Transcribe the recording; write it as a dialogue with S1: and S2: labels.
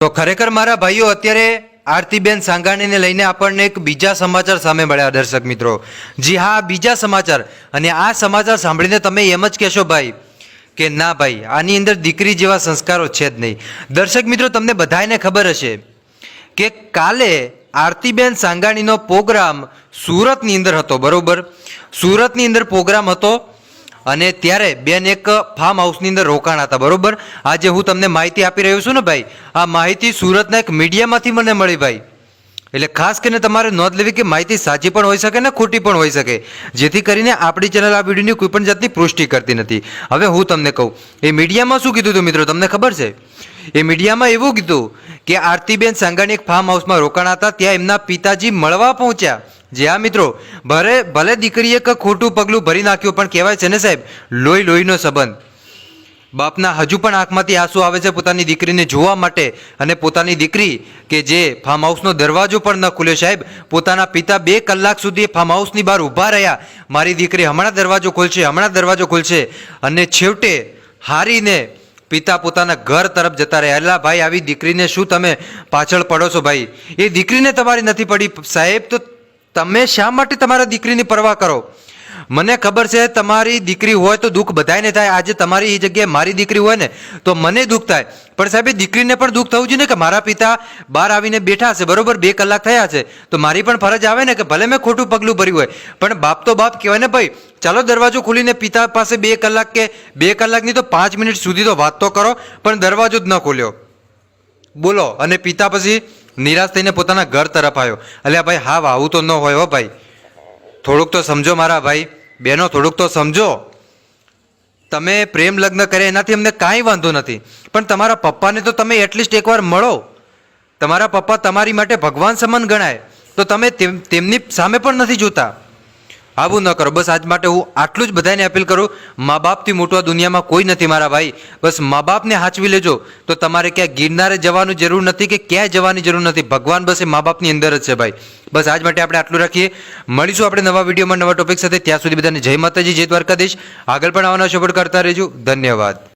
S1: તો ખરેખર મારા ભાઈઓ, અત્યારે આરતીબેન સાંગાણીને લઈને આપણને એક બીજા સમાચાર સામે મળ્યા, દર્શક મિત્રો. જી હા બીજા સમાચાર. અને આ સમાચાર સાંભળીને તમે એમ જ કહેશો ભાઈ કે ના ભાઈ, આની અંદર દીકરી જેવા સંસ્કારો છે જ નહીં. દર્શક મિત્રો, તમને બધાને ખબર હશે કે કાલે આરતીબેન સાંગાણીનો પ્રોગ્રામ સુરતની અંદર હતો, બરોબર? સુરતની અંદર પ્રોગ્રામ હતો અને ત્યારે બેન એક ફાર્મ હાઉસની અંદર રોકાણ હતા, બરોબર? આજે હું તમને માહિતી આપી રહ્યો છું ને ભાઈ? આ માહિતી સુરતના એક મીડિયામાંથી મને મળી ભાઈ. એટલે ખાસ કરીને તમારે નોંધ લેવી કે માહિતી સાચી પણ હોઈ શકે ને ખોટી પણ હોઈ શકે. જેથી કરીને આપણી ચેનલ આ વિડીયોની કોઈ પણ જાતની પુષ્ટિ કરતી નથી. હવે હું તમને કહું, એ મીડિયામાં શું કીધું હતું મિત્રો? તમને ખબર છે? એ મીડિયામાં એવું કીધું કે આરતીબેન સાંગાણી એક ફાર્મ હાઉસમાં રોકાણા હતા ત્યાં એમના પિતાજી મળવા પહોંચ્યા. જે આ મિત્રો ભલે ભલે દીકરીએ એક ખોટું પગલું ભરી નાખ્યું, પણ કહેવાય છે ને સાહેબ, લોહી લોહીનો સંબંધ. બાપના હજુ પણ આંખમાંથી આંસુ આવે છે પોતાની દીકરીને જોવા માટે અને પોતાની દીકરી કે જે ફાર્મ હાઉસનો દરવાજો પણ ન ખુલ્યો સાહેબ, પોતાના પિતા બે કલાક સુધી ફાર્મ હાઉસની બહાર ઊભા રહ્યા. મારી દીકરી હમણાં દરવાજો ખોલશે, હમણાં દરવાજો ખોલશે અને છેવટે હારીને પિતા પોતાના ઘર તરફ જતા રહ્યા. એટલે ભાઈ, આવી દીકરીને શું તમે પાછળ પડો છો ભાઈ? એ દીકરીને તમારી નથી પડી. સાહેબ, તો તમે શા માટે તમારા દીકરીની પરવા કરો? મને ખબર છે, તમારી દીકરી હોય તો દુઃખ બધાયને થાય. આજે તમારી એ જગ્યાએ મારી દીકરી હોય ને, તો મને દુઃખ થાય. પણ સાહેબ, એ દીકરીને પણ દુઃખ થવું જોઈએ ને કે મારા પિતા બહાર આવીને બેઠા છે, બરોબર? બે કલાક થયા છે. તો મારી પણ ફરજ આવે ને કે ભલે મેં ખોટું પગલું ભર્યું હોય. પણ બાપ તો બાપ કહેવાય ને, ભાઈ, ચાલો દરવાજો ખોલીને પિતા પાસે બે કલાક કે બે કલાકની તો પાંચ મિનિટ સુધી તો વાત તો કરો, પણ દરવાજો જ ન ખોલ્યો. બોલો. અને પિતા પછી નિરાશ થઈને પોતાના ઘર તરફ આવ્યો. એટલે ભાઈ, હા, આવું તો ન હોય હો ભાઈ. થોડુંક તો સમજો મારા ભાઈ. બહેનો થોડુંક તો સમજો. તમે પ્રેમ લગ્ન કરે એનાથી અમને કાંઈ વાંધો નથી. પણ તમારા પપ્પાને તો તમે એટલીસ્ટ એકવાર મળો. તમારા પપ્પા તમારી માટે ભગવાન સમાન ગણાય. તો તમે તેમ- તેમની સામે પણ નથી જોતા. આવું ન કરો. બસ આજ માટે હું આટલું જ બધાને અપીલ કરું મા બાપથી મોટું આ દુનિયામાં કોઈ નથી મારા ભાઈ. બસ મા બાપને હાચવી લેજો. તો તમારે ક્યાં ગિરનારે જવાનું જરૂર નથી કે ક્યાંય જવાની જરૂર નથી? ભગવાન બસ એ મા બાપની અંદર જ છે ભાઈ. બસ આજ માટે આપણે આટલું રાખીએ. મળીશું આપણે નવા વિડીયોમાં નવા ટોપિક સાથે. ત્યાં સુધી બધાને જય માતાજી, જય દ્વારકાધીશ. આગળ પણ આવવાના સપોર્ટ કરતા રહેજો. ધન્યવાદ.